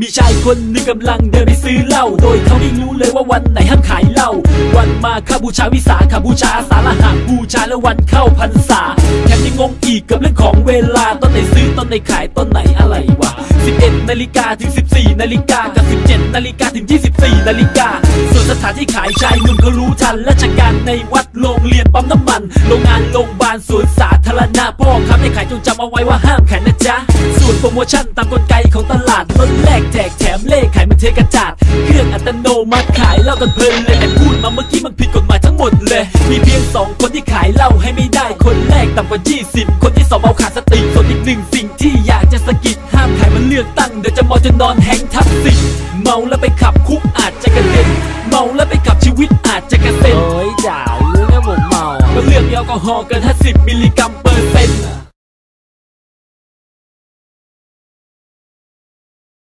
มีชายคนหนึ่งกำลังเดินไปซื้อเหล้าโดยเขาไม่รู้เลยว่าวันไหนห้ามขายเหล้าวันมาคาบูชาวิสาขาบูชาสารหะบูชาและวันเข้าพรรษาแถมยังงงอีกกับเรื่องของเวลาต้นไหนซื้อต้นไหนขายต้นไหนอะไรวะ 11 นาฬิกาถึง 14 นาฬิกากับ 17 นาฬิกาถึง 24 นาฬิกา สถานที่ขายชายหนุ่มเขารู้ทันราชการในวัดโรงเรียนปั๊มน้ำมัน โรงงานโรงพยาบาลสวนสาธารณะพ่อค้าไม่ขายจงจำเอาไว้ว่าห้ามขายนะจ๊ะส่วนโปรโมชั่นตามกลไกของตลาดลดแลกแจกแถมเลขขายมันเทกระจาด เครื่องอัตโนมัติขายเหล้ากันเพลินเลยแต่พูดมาเมื่อกี้มันผิดกฎหมายทั้งหมดเลย มีเพียงสองคนที่ขายเหล้าให้ไม่ได้คนแรกต่ำกว่า 20 คนที่สองเมาขาดสติส่วนอีกหนึ่งสิ่งที่อยากจะสะกิดห้ามขายมันเลือกตั้งเดี๋ยวจะมาจนนอนแฮงทับสิเมาแล้วไปขับคุกอาจจะ ก็เลือกแอลกอฮอล์เกิน 50 มิลลิกรัมเปอร์เซ็นต์